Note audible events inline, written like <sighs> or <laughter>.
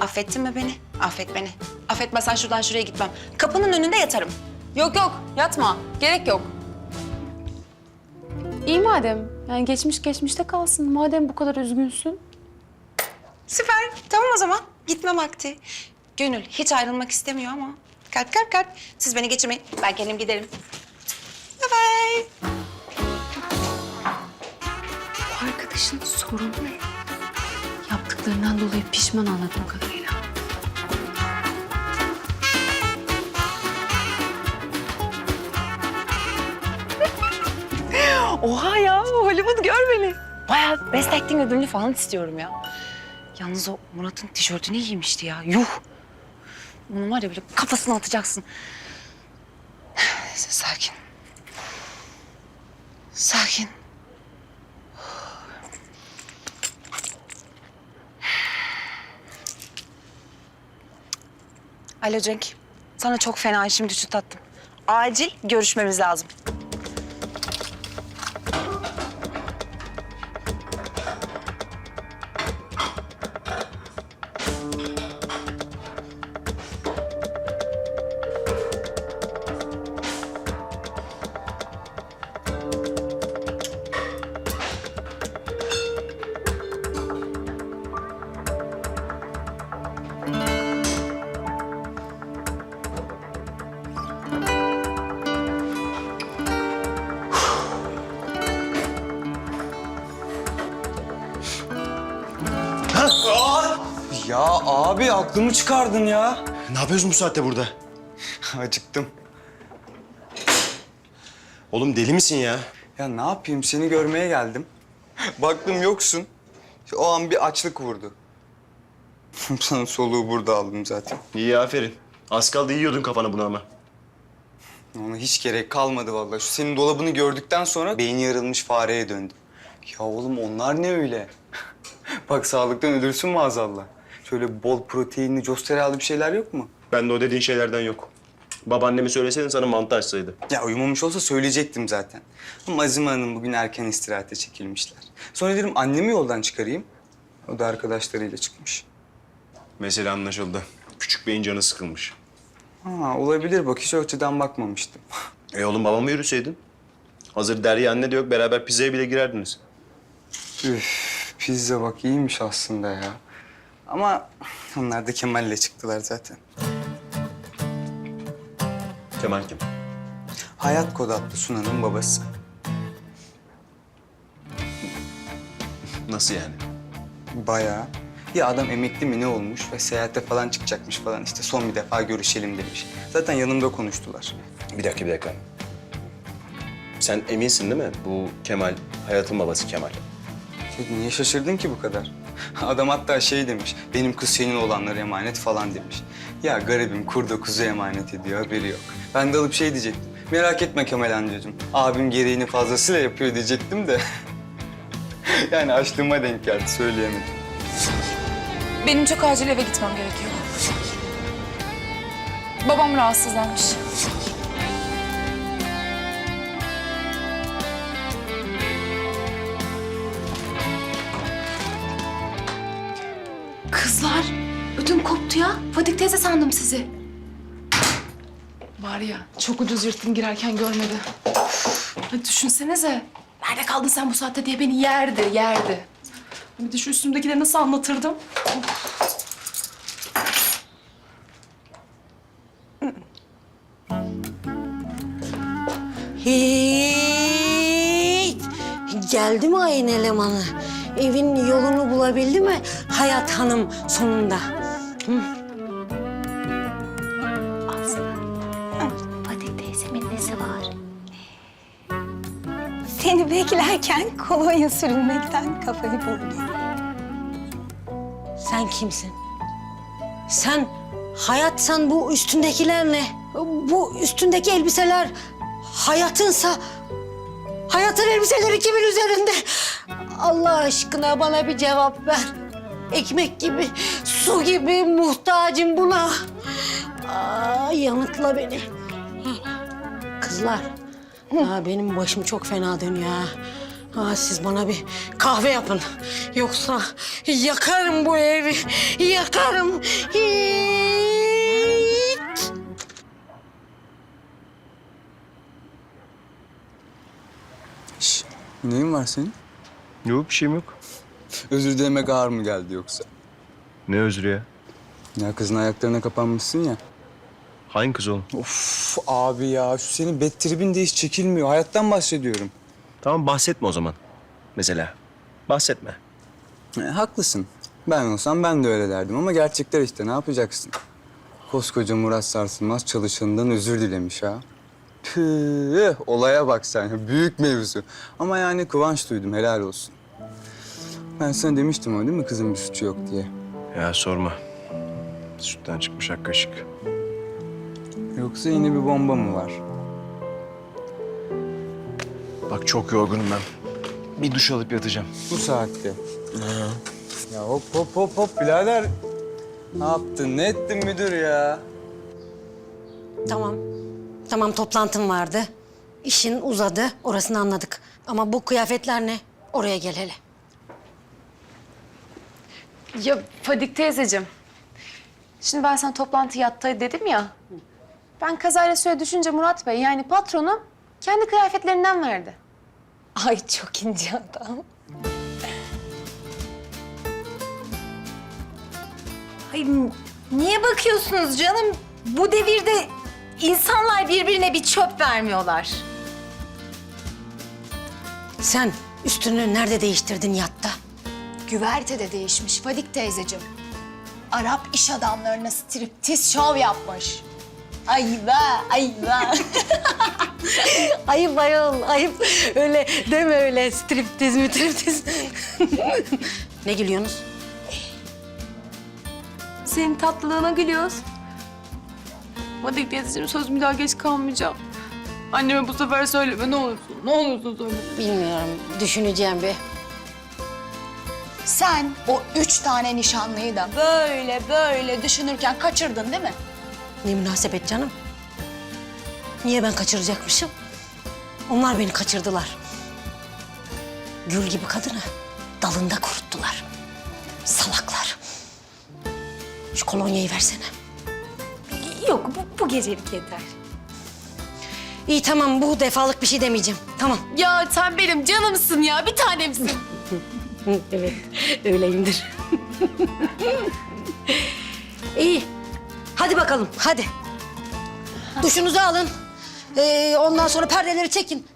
Affettin mi beni? Affet beni. Affetmezsen şuradan şuraya gitmem. Kapının önünde yatarım. Yok yok yatma. Gerek yok. İyi madem. Yani geçmiş geçmişte kalsın. Madem bu kadar üzgünsün. Süper. Tamam o zaman. Gitme vakti. Gönül hiç ayrılmak istemiyor ama. Kalk kalk kalk. Siz beni geçirmeyin. Ben kendim giderim. Bye bye. Bu arkadaşın sorunu ne? Yaptıklarından dolayı pişman anladığım kadarıyla. <laughs> Oha ya Hollywood gör beni. Bayağı best acting ödülünü falan istiyorum ya. Yalnız o Murat'ın tişörtünü giymişti ya. Yuh. Onun var ya böyle kafasına atacaksın. <sighs> Neyse sakin. Sakin. Alo Cenk. Sana çok fena işim düştü tatlım. Acil görüşmemiz lazım. Abi aklımı çıkardın ya. Ne yapıyorsun bu saatte burada? <laughs> Acıktım. Oğlum deli misin ya? Ya ne yapayım seni görmeye geldim. <laughs> Baktım yoksun. O an bir açlık vurdu. <laughs> Sana soluğu burada aldım zaten. İyi aferin. Az kaldı yiyordun kafana bunu ama. Ona hiç gerek kalmadı vallahi. Şu senin dolabını gördükten sonra beyni yarılmış fareye döndüm. Ya oğlum onlar ne öyle? Bak sağlıktan ölürsün maazallah. Şöyle bol proteinli, costerallı bir şeyler yok mu? Ben de o dediğin şeylerden yok. Babaannemi söyleseydin sana mantı açsaydı. Ya uyumamış olsa söyleyecektim zaten. Ama Azime Hanım bugün erken istirahate çekilmişler. Sonra dedim annemi yoldan çıkarayım. O da arkadaşlarıyla çıkmış. Mesele anlaşıldı. Küçük beyin canı sıkılmış. Ha, olabilir bak hiç o açıdan bakmamıştım. <laughs> E oğlum babamı yürüseydin. Hazır Derya anne de yok beraber pizzaya bile girerdiniz. Üf, pizza bak iyiymiş aslında ya. Ama onlar da Kemal'le çıktılar zaten. Kemal kim? Hayat Kod adlı Sunan'ın babası. Nasıl yani? Bayağı. Ya adam emekli mi ne olmuş ve seyahate falan çıkacakmış falan işte son bir defa görüşelim demiş. Zaten yanımda konuştular. Bir dakika bir dakika. Sen eminsin değil mi? Bu Kemal, hayatın babası Kemal. Ya niye şaşırdın ki bu kadar? <laughs> Adam hatta şey demiş, benim kız senin olanlara emanet falan demiş. Ya garibim kurda kuzu emanet ediyor, haberi yok. Ben de alıp şey diyecektim, merak etme Kemal amcacığım, abim gereğini fazlasıyla yapıyor diyecektim de. <laughs> yani açlığıma denk geldi, söyleyemedim. Benim çok acil eve gitmem gerekiyor. Babam rahatsızlanmış. Kızlar, ödüm koptu ya. Fadik teyze sandım sizi. Var ya, çok ucuz yırttım girerken görmedi. Hadi düşünsenize. Nerede kaldın sen bu saatte diye beni yerdi, yerdi. Bir de şu üstümdekileri nasıl anlatırdım? Hiç. Geldi mi ayın elemanı? Evin yolunu bulabildi mi Hayat Hanım sonunda? Fatih teyzemin nesi var? Seni beklerken kolonya sürünmekten kafayı buldu. Sen kimsin? Sen hayatsan bu üstündekiler ne? Bu üstündeki elbiseler hayatınsa hayatın elbiseleri kimin üzerinde? Allah aşkına bana bir cevap ver. Ekmek gibi, su gibi muhtacım buna. Aa, yanıtla beni. Kızlar, ya benim başım çok fena dönüyor ha. Aa, siz bana bir kahve yapın. Yoksa yakarım bu evi. Yakarım. Hiç. Neyin var senin? Yok bir şeyim yok. Özür dilemek ağır mı geldi yoksa? Ne özrü ya? Ya kızın ayaklarına kapanmışsın ya. Hangi kız oğlum? Of abi ya şu senin tribin de hiç çekilmiyor. Hayattan bahsediyorum. Tamam bahsetme o zaman. Mesela. Bahsetme. E, haklısın. Ben olsam ben de öyle derdim ama gerçekler işte ne yapacaksın? Koskoca Murat Sarsılmaz çalışanından özür dilemiş ha. Tüh, olaya bak sen. <laughs> Büyük mevzu. Ama yani kıvanç duydum helal olsun. Ben sana demiştim o değil mi kızın bir suçu yok diye. Ya sorma. Sütten çıkmış ak kaşık. Yoksa yine bir bomba mı var? Bak çok yorgunum ben. Bir duş alıp yatacağım. Bu saatte. Ya hop hop hop hop birader. Ne yaptın? Ne ettin müdür ya? Tamam. Tamam toplantım vardı. İşin uzadı. Orasını anladık. Ama bu kıyafetler ne? Oraya gel hele. Ya Fadik teyzeciğim. Şimdi ben sana toplantı yattı dedim ya. Ben kazayla suya düşünce Murat Bey yani patronum kendi kıyafetlerinden verdi. Ay çok ince adam. Ay, niye bakıyorsunuz canım? Bu devirde insanlar birbirine bir çöp vermiyorlar. Sen üstünü nerede değiştirdin yatta? Güverte de değişmiş Fadik teyzeciğim. Arap iş adamlarına striptiz şov yapmış. Ay be, ay be. Ayıp ayol, ayıp. Öyle deme öyle striptiz mi striptiz. ne gülüyorsunuz? Senin tatlılığına gülüyoruz. Fadik teyzeciğim söz bir daha geç kalmayacağım. Anneme bu sefer söyleme ne olursun. Ne olursun söyle. Bilmiyorum, düşüneceğim bir. Sen o üç tane nişanlıyı da böyle böyle düşünürken kaçırdın değil mi? Ne münasebet canım? Niye ben kaçıracakmışım? Onlar beni kaçırdılar. Gül gibi kadını dalında kuruttular. Salaklar. Şu kolonyayı versene. Yok bu, bu gecelik yeter. İyi tamam bu defalık bir şey demeyeceğim. Tamam. Ya sen benim canımsın ya bir tanemsin. <laughs> evet <laughs> öyleyimdir. <laughs> İyi. Hadi bakalım hadi. Duşunuzu alın. Ee, ondan sonra perdeleri çekin.